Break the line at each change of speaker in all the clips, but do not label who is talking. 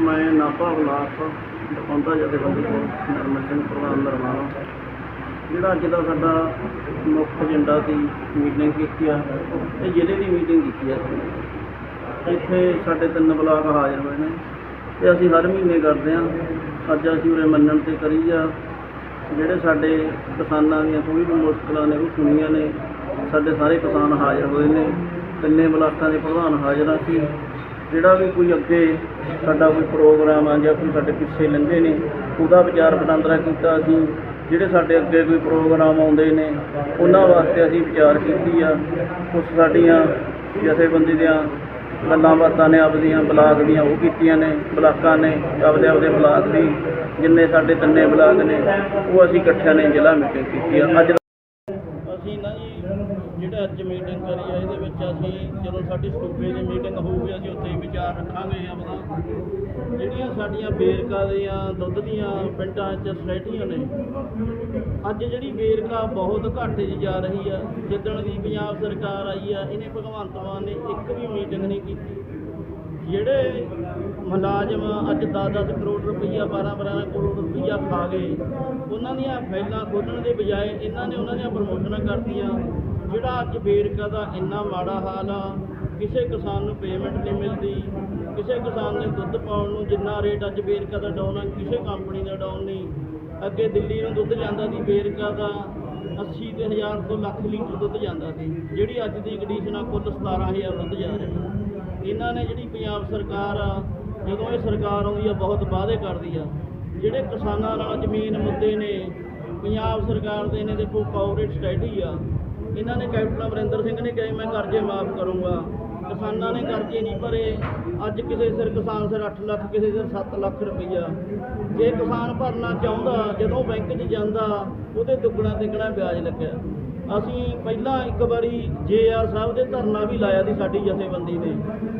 ਮੈਂ ਨਾਭਾ ਬਲਾਕ ਦਪੰਦਾ ਜਥੇਬੰਦੀ ਕੋਲ ਨਰਮਲ ਸਿੰਘ ਪ੍ਰਧਾਨ ਨਰਮਾਲਾ ਜਿਹੜਾ ਅੱਜ ਦਾ ਸਾਡਾ ਮੁੱਖ ਏਜੰਡਾ ਦੀ ਮੀਟਿੰਗ ਕੀਤੀ ਆ ਇਹ ਜ਼ਿਲ੍ਹੇ ਦੀ ਮੀਟਿੰਗ ਕੀਤੀ ਆ। ਇੱਥੇ ਸਾਡੇ ਤਿੰਨ ਬਲਾਕ ਹਾਜ਼ਰ ਹੋਏ ਨੇ, ਤੇ ਅਸੀਂ ਹਰ ਮਹੀਨੇ ਕਰਦੇ ਆ। ਅੱਜ ਅਸੀਂ ਉਰੇ ਮੰਨਣ ਤੇ ਕਰੀ ਆ, ਜਿਹੜੇ ਸਾਡੇ ਕਿਸਾਨਾਂ ਦੀਆਂ ਕੋਈ ਵੀ ਮੁਸ਼ਕਲਾਂ ਨੇ, ਉਹ ਸੁਣੀਆਂ ਨੇ। ਸਾਡੇ ਸਾਰੇ ਕਿਸਾਨ ਹਾਜ਼ਰ ਹੋਏ ਨੇ। ਤਿੰਨੇ ਬਲਾਕਾਂ ਦੇ ਪ੍ਰਧਾਨ ਹਾਜ਼ਰ ਆ ਸੀ। ਜਿਹੜਾ ਵੀ ਕੋਈ ਅੱਗੇ ਸਾਡਾ ਕੋਈ ਪ੍ਰੋਗਰਾਮ ਆ ਜਾਂ ਕੋਈ ਸਾਡੇ ਪਿੱਛੇ ਲੰਘੇ ਨੇ, ਉਹਦਾ ਵਿਚਾਰ ਵਟਾਂਦਰਾ ਕੀਤਾ ਅਸੀਂ ਜਿਹੜੇ ਸਾਡੇ ਅੱਗੇ ਕੋਈ ਪ੍ਰੋਗਰਾਮ ਆਉਂਦੇ ਨੇ, ਉਹਨਾਂ ਵਾਸਤੇ ਅਸੀਂ ਵਿਚਾਰ ਕੀਤੀ ਆ। ਕੁਛ ਸਾਡੀਆਂ ਜਥੇਬੰਦੀ ਦੀਆਂ ਗੱਲਾਂ ਬਾਤਾਂ ਨੇ, ਆਪਦੀਆਂ ਬਲਾਕ ਦੀਆਂ ਉਹ ਕੀਤੀਆਂ ਨੇ, ਬਲਾਕਾਂ ਨੇ, ਆਪਦੇ ਆਪਦੇ ਬਲਾਕ ਦੀ ਜਿੰਨੇ ਸਾਡੇ ਤਿੰਨੇ ਬਲਾਕ ਨੇ, ਉਹ ਅਸੀਂ ਇਕੱਠਿਆਂ ਨੇ ਜ਼ਿਲ੍ਹਾ ਮੀਟਿੰਗ ਕੀਤੀ ਆ। ਅੱਜ ਅਸੀਂ ਨਾ ਜੀ, ਜਿਹੜਾ ਅੱਜ ਮੀਟਿੰਗ ਕਰੀ ਆ, ਇਹਦੇ ਵਿੱਚ ਅਸੀਂ ਜਦੋਂ ਸਾਡੀ ਸੂਬੇ ਦੀ ਮੀਟਿੰਗ ਹੋਊਗੀ, ਅਸੀਂ ਉੱਥੇ ਵਿਚਾਰ ਰੱਖਾਂਗੇ ਆਪਦਾ ਜਿਹੜੀਆਂ ਸਾਡੀਆਂ ਵੇਰਕਾ ਦੀਆਂ, ਦੁੱਧ ਦੀਆਂ ਪਿੰਡਾਂ 'ਚ ਸੋਸਾਇਟੀਆਂ ਨੇ, ਅੱਜ ਜਿਹੜੀ ਵੇਰਕਾ ਬਹੁਤ ਘੱਟ 'ਚ ਜਾ ਰਹੀ ਆ। ਜਿੱਦਣ ਦੀ ਪੰਜਾਬ ਸਰਕਾਰ ਆਈ ਆ, ਇਹਨੇ ਭਗਵੰਤ ਮਾਨ ਨੇ ਇੱਕ ਵੀ ਮੀਟਿੰਗ ਨਹੀਂ ਕੀਤੀ। ਜਿਹੜੇ ਮੁਲਾਜ਼ਮ ਅੱਜ 10-10 ਕਰੋੜ ਰੁਪਈਆ 12-12 ਕਰੋੜ ਰੁਪਈਆ ਖਾ ਗਏ, ਉਹਨਾਂ ਦੀਆਂ ਫਾਈਲਾਂ ਖੋਲ੍ਹਣ ਦੇ ਬਜਾਏ ਇਹਨਾਂ ਨੇ ਉਹਨਾਂ ਦੀਆਂ ਪ੍ਰਮੋਸ਼ਨਾਂ ਕਰਤੀਆਂ। ਜਿਹੜਾ ਅੱਜ ਵੇਰਕਾ ਦਾ ਇੰਨਾ ਮਾੜਾ ਹਾਲ ਆ, ਕਿਸੇ ਕਿਸਾਨ ਨੂੰ ਪੇਮੈਂਟ ਨਹੀਂ ਮਿਲਦੀ, ਕਿਸੇ ਕਿਸਾਨ ਨੇ ਦੁੱਧ ਪਾਉਣ ਨੂੰ ਜਿੰਨਾ ਰੇਟ ਅੱਜ ਵੇਰਕਾ ਦਾ ਡਾਊਨ ਆ, ਕਿਸੇ ਕੰਪਨੀ ਦਾ ਡਾਊਨ ਨਹੀਂ। ਅੱਗੇ ਦਿੱਲੀ ਨੂੰ ਦੁੱਧ ਜਾਂਦਾ ਸੀ ਵੇਰਕਾ ਦਾ 80 ਤੇ ਹਜ਼ਾਰ ਤੋਂ ਲੱਖ ਲੀਟਰ ਦੁੱਧ ਜਾਂਦਾ ਸੀ, ਜਿਹੜੀ ਅੱਜ ਦੀ ਕੰਡੀਸ਼ਨ ਆ, ਕੁੱਲ 17000 ਦੁੱਧ ਜਾ ਰਿਹਾ। ਇਹਨਾਂ ਨੇ ਜਿਹੜੀ ਪੰਜਾਬ ਸਰਕਾਰ ਆ, ਜਦੋਂ ਇਹ ਸਰਕਾਰ ਆਉਂਦੀ ਆ, ਬਹੁਤ ਵਾਅਦੇ ਕਰਦੀ ਆ। ਜਿਹੜੇ ਕਿਸਾਨਾਂ ਨਾਲ ਜ਼ਮੀਨ ਮੁੱਦੇ ਨੇ, ਪੰਜਾਬ ਸਰਕਾਰ ਦੇ ਨੇ, ਦੇਖੋ ਕਾਰਪੋਰੇਟ ਸਟ੍ਰੈਟਜੀ ਆ। ਇਹਨਾਂ ਨੇ ਕੈਪਟਨ ਅਮਰਿੰਦਰ ਸਿੰਘ ਨੇ ਕਿਹਾ, ਮੈਂ ਕਰਜ਼ੇ ਮਾਫ ਕਰੂੰਗਾ। ਕਿਸਾਨਾਂ ਨੇ ਕਰਜ਼ੇ ਨਹੀਂ ਭਰੇ। ਅੱਜ ਕਿਸੇ ਸਿਰ ਕਿਸਾਨ ਸਿਰ 8 ਲੱਖ, ਕਿਸੇ ਸਿਰ 7 ਲੱਖ ਰੁਪਈਆ। ਜੇ ਕਿਸਾਨ ਭਰਨਾ ਚਾਹੁੰਦਾ, ਜਦੋਂ ਬੈਂਕ 'ਚ ਜਾਂਦਾ, ਉਹਦੇ ਦੁੱਗਣਾ ਤਿੱਗਣਾ ਵਿਆਜ ਲੱਗਿਆ। ਅਸੀਂ ਪਹਿਲਾਂ ਇੱਕ ਵਾਰੀ ਜੇਆਰ ਸਾਹਿਬ ਦੇ ਧਰਨਾ ਵੀ ਲਾਇਆ ਸੀ ਸਾਡੀ ਜਥੇਬੰਦੀ ਨੇ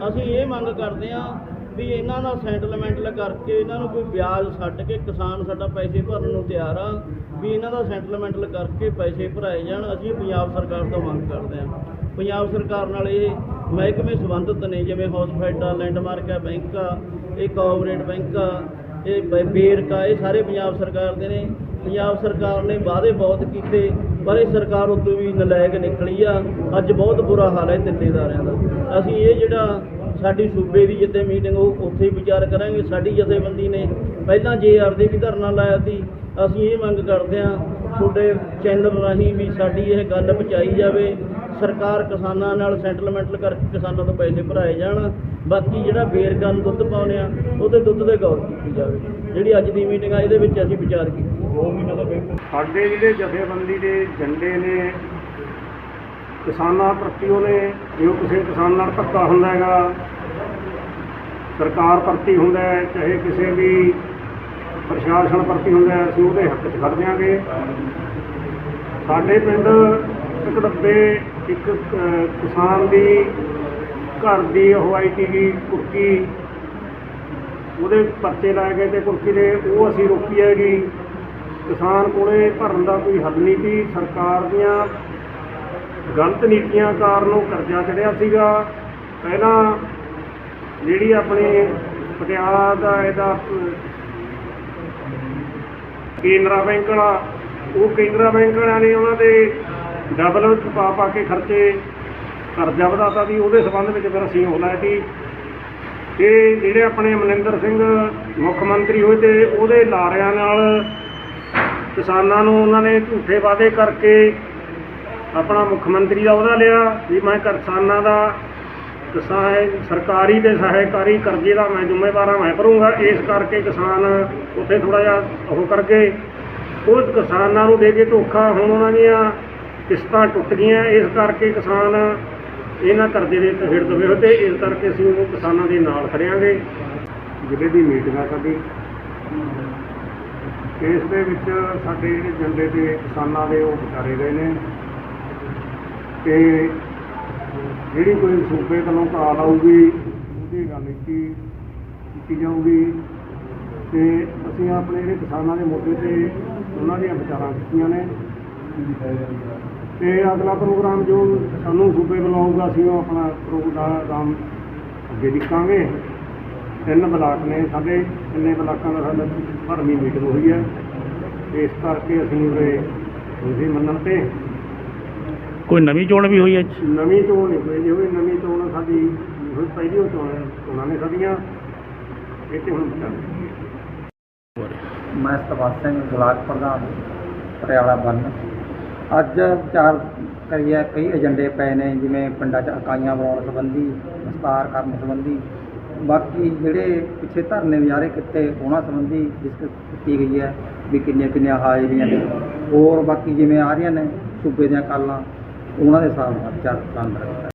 ਅਸੀਂ ਇਹ ਮੰਗ ਕਰਦੇ ਹਾਂ ਵੀ ਇਹਨਾਂ ਦਾ ਸੈਟਲਮੈਂਟ ਕਰਕੇ ਇਹਨਾਂ ਨੂੰ ਕੋਈ ਵਿਆਜ ਛੱਡ ਕੇ ਕਿਸਾਨ ਸਾਡਾ ਪੈਸੇ ਭਰਨ ਨੂੰ ਤਿਆਰ ਆ, ਵੀ ਇਹਨਾਂ ਦਾ ਸੈਟਲਮੈਂਟ ਕਰਕੇ ਪੈਸੇ ਭਰਾਏ ਜਾਣ। ਅਸੀਂ ਪੰਜਾਬ ਸਰਕਾਰ ਤੋਂ ਮੰਗ ਕਰਦੇ ਹਾਂ। ਪੰਜਾਬ ਸਰਕਾਰ ਨਾਲ ਇਹ ਮਹਿਕਮੇ ਸੰਬੰਧਿਤ ਨੇ, ਜਿਵੇਂ ਹੌਸਪੀਟਲ ਆ ਲੈਂਡਮਾਰਕ ਆ ਬੈਂਕ ਆ, ਇਹ ਕੋਆਪਰੇਟ ਬੈਂਕ ਆ ਇਹ ਬ- ਬੇਰਕਾ, ਇਹ ਸਾਰੇ ਪੰਜਾਬ ਸਰਕਾਰ ਦੇ ਨੇ। ਪੰਜਾਬ ਸਰਕਾਰ ਨੇ ਵਾਅਦੇ ਬਹੁਤ ਕੀਤੇ, ਪਰ ਇਹ ਸਰਕਾਰ ਉਦੋਂ ਵੀ ਨਲਾਇਕ ਨਿਕਲੀ ਆ। ਅੱਜ ਬਹੁਤ ਬੁਰਾ ਹਾਲ ਹੈ ਤਿੰਨੇਦਾਰਿਆਂ ਦਾ। ਅਸੀਂ ਇਹ ਜਿਹੜਾ ਸਾਡੀ ਸੂਬੇ ਦੀ ਜਿੱਥੇ ਮੀਟਿੰਗ ਉਹ ਉੱਥੇ ਹੀ ਵਿਚਾਰ ਕਰਾਂਗੇ। ਸਾਡੀ ਜਥੇਬੰਦੀ ਨੇ ਪਹਿਲਾਂ ਜੇਆਰ ਦੇ ਵੀ ਧਰਨਾ ਲਾਇਆ ਸੀ, ਅਸੀਂ ਇਹ ਮੰਗ ਕਰਦੇ ਹਾਂ, ਤੁਹਾਡੇ ਚੈਨਲ ਰਾਹੀਂ ਵੀ ਸਾਡੀ ਇਹ ਗੱਲ ਪਹੁੰਚਾਈ ਜਾਵੇ। ਸਰਕਾਰ ਕਿਸਾਨਾਂ ਨਾਲ ਸੈਟਲਮੈਂਟ ਕਰਕੇ ਕਿਸਾਨਾਂ ਤੋਂ ਪੈਸੇ ਭਰਾਏ ਜਾਣ, ਬਾਕੀ ਜਿਹੜਾ ਬੇਰਕਾ ਨੂੰ ਦੁੱਧ ਪਾਉਂਦੇ ਆ, ਉਹਦੇ ਦੁੱਧ 'ਤੇ ਗੌਰ ਕੀਤੀ ਜਾਵੇ। ਜਿਹੜੀ ਅੱਜ ਦੀ ਮੀਟਿੰਗ ਆ, ਇਹਦੇ ਵਿੱਚ ਅਸੀਂ ਵਿਚਾਰ ਕੀਤੀ।
ਸਾਡੇ ਜਿਹੜੇ ਜਥੇਬੰਦੀ ਦੇ ਝੰਡੇ ਨੇ, ਕਿਸਾਨਾਂ ਪ੍ਰਤੀ ਉਹਨੇ ਜੋ ਕਿਸੇ ਕਿਸਾਨ ਨਾਲ ਧੱਕਾ ਹੁੰਦਾ ਹੈਗਾ, ਸਰਕਾਰ ਪ੍ਰਤੀ ਹੁੰਦਾ ਚਾਹੇ ਕਿਸੇ ਵੀ ਪ੍ਰਸ਼ਾਸਨ ਪ੍ਰਤੀ ਹੁੰਦਾ ਅਸੀਂ ਉਹਦੇ ਹੱਕ 'ਚ ਖੜ ਦਿਆਂਗੇ ਸਾਡੇ ਪਿੰਡ ਇੱਕ ਡੱਬੇ ਇੱਕ ਅਹ, ਕਿਸਾਨ ਦੀ ਘਰ ਦੀ ਉਹ ਆਈ ਸੀਗੀ ਕੁੱਕੀ ਉਹਦੇ ਪਰਚੇ ਲਾਏ ਗਏ ਤੇ ਕੁਰਸੀ ਦੇ ਉਹ ਅਸੀਂ ਰੋਕੀ ਹੈਗੀ ਕਿਸਾਨ ਕੋਲੇ ਭਰਨ ਦਾ ਕੋਈ ਹੱਲ ਨਹੀਂ ਸੀ। ਸਰਕਾਰ ਦੀਆਂ ਗਲਤ ਨੀਤੀਆਂ ਕਾਰਨ ਉਹ ਕਰਜ਼ਾ ਚੜਿਆ ਸੀਗਾ। ਪਹਿਲਾਂ ਜਿਹੜੀ ਆਪਣੇ ਪਟਿਆਲਾ ਦਾ ਇਹਦਾ ਅਹ, ਕੇਨਰਾ ਬੈਂਕ ਵਾਲਾ ਉਹ ਕੇਨਰਾ ਬੈਂਕ ਵਾਲਿਆਂ ਨੇ ਉਹਨਾਂ ਦੇ ਡਬਲ ਪਾ ਪਾ ਕੇ ਖਰਚੇ ਕਰਜ਼ਾ ਵਧਾਤਾ ਵੀ ਉਹਦੇ ਸੰਬੰਧ ਵਿੱਚ ਫਿਰ ਅਸੀਂ ਉਹ ਲਾਇਆ ਸੀ। ਇਹ ਜਿਹੜੇ ਆਪਣੇ ਮਨਿੰਦਰ ਸਿੰਘ ਮੁੱਖ ਮੰਤਰੀ ਹੋਏ ਤੇ ਉਹਦੇ ਲਾਰਿਆਂ ਨਾਲ ਕਿਸਾਨਾਂ ਨੂੰ ਉਹਨਾਂ ਨੇ ਝੂਠੇ ਵਾਅਦੇ ਕਰਕੇ ਆਪਣਾ ਮੁੱਖ ਮੰਤਰੀ ਦਾ ਉਹਦਾ ਲਿਆ ਵੀ ਮੈਂ ਕਿਸਾਨਾਂ ਦਾ ਕਿਸਾਨ ਸਰਕਾਰੀ ਤੇ ਸਹਾਇਕਾਰੀ ਕਰਜ਼ੇ ਦਾ ਮੈਂ ਜ਼ਿੰਮੇਵਾਰ ਹਾਂ, ਮੈਂ ਭਰੂੰਗਾ ਇਸ ਕਰਕੇ ਕਿਸਾਨ ਉੱਥੇ ਥੋੜਾ ਜਿਹਾ ਉਹ ਕਰਕੇ ਉਹ ਕਿਸਾਨਾਂ ਨੂੰ ਦੇ ਕੇ ਧੋਖਾ ਹੁਣ ਉਹਨਾਂ ਦੀਆਂ ਕਿਸ਼ਤਾਂ ਟੁੱਟ ਗਈਆਂ। ਇਸ ਕਰਕੇ ਕਿਸਾਨ ਇਹਨਾਂ ਕਰਜ਼ੇ ਦੇ ਹੇਠ ਦਬੇ ਹੋਏ ਤੇ ਇਸ ਕਰਕੇ ਅਸੀਂ ਉਹ ਕਿਸਾਨਾਂ ਦੇ ਨਾਲ ਖੜਿਆਂਗੇ। ਜ਼ਿਲ੍ਹੇ ਦੀ ਮੀਟਿੰਗ ਆ ਸਾਡੀ। ਇਸ ਦੇ ਵਿੱਚ ਸਾਡੇ ਜਿਹੜੇ ਝੰਡੇ ਦੇ ਕਿਸਾਨਾਂ ਦੇ ਉਹ ਵਿਚਾਰੇ ਗਏ ਨੇ। ਤੇ ਜਿਹੜੀ ਕੋਈ ਸੂਬੇ ਵੱਲੋਂ ਕਾਲ ਆਊਗੀ, ਉਹਦੀ ਰਣਨੀਤੀ ਕੀਤੀ ਜਾਊਗੀ। ਤੇ ਅਸੀਂ ਆਪਣੇ ਜਿਹੜੇ ਕਿਸਾਨਾਂ ਦੇ ਮੁੱਦੇ ਤੇ ਉਹਨਾਂ ਦੀਆਂ ਵਿਚਾਰਾਂ ਕੀਤੀਆਂ ਨੇ। ਤੇ ਅਗਲਾ ਪ੍ਰੋਗਰਾਮ ਜੋ ਸਾਨੂੰ ਸੂਬੇ ਵੱਲੋਂ ਆਊਗਾ ਅਸੀਂ ਉਹ ਆਪਣਾ ਪ੍ਰੋਗਰਾਮ ਅੱਗੇ ਲਿਖਾਂਗੇ। ਤਿੰਨ ਬਲਾਕ ਨੇ ਸਾਡੇ ਤਿੰਨੇ ਬਲਾਕਾਂ ਦਾ ਸਾਡਾ ਭਰਵੀਂ ਮੀਟਿੰਗ ਹੋਈ ਹੈ। ਇਸ ਕਰਕੇ ਅਸੀਂ ਉਰੇ ਤੁਸੀਂ ਮੰਨਣ ਤੇ।
ਕੋਈ ਨਵੀਂ ਚੋਣ ਵੀ ਹੋਈ ਹੈ?
ਨਵੀਂ ਚੋਣ ਨਹੀਂ ਹੋਈ ਜੀ ਹੋਈ ਨਵੀਂ ਚੋਣ ਸਾਡੀ ਹੋਈ ਪਹਿਲੀ ਉਹ ਚੋਣ ਚੋਣਾਂ ਨੇ ਸਾਡੀਆਂ। ਇਹ ਤੇ ਹੁਣ ਚੱਲ
ਮੈਂ ਸਤਵਾਰ ਸਿੰਘ ਬਲਾਕ ਪ੍ਰਧਾਨ ਪਟਿਆਲਾ ਬੰਨ ਅੱਜ ਵਿਚਾਰ ਕਰੀਏ, ਕਈ ਏਜੰਡੇ ਪਏ ਨੇ, ਜਿਵੇਂ ਪਿੰਡਾਂ 'ਚ ਇਕਾਈਆਂ ਬਣਾਉਣ ਸੰਬੰਧੀ, ਵਿਸਤਾਰ ਕਰਨ ਸੰਬੰਧੀ। ਬਾਕੀ ਜਿਹੜੇ ਪਿੱਛੇ ਧਰਨੇ ਵਿਚਾਰੇ ਕੀਤੇ, ਉਹਨਾਂ ਸੰਬੰਧੀ ਡਿਸਕਸ ਕੀਤੀ ਗਈ ਹੈ ਵੀ ਕਿੰਨੀਆਂ ਕਿੰਨੀਆਂ ਹਾਜ਼ਰੀਆਂ ਨੇ। ਹੋਰ ਬਾਕੀ ਜਿਵੇਂ ਆ ਰਹੀਆਂ ਨੇ, ਸੂਬੇ ਦੀਆਂ ਕਾਲਾਂ, ਉਹਨਾਂ ਦੇ ਹਿਸਾਬ ਨਾਲ ਵਿਚਾਰ ਵਟਾਂਦਰਾ ਕੀਤਾ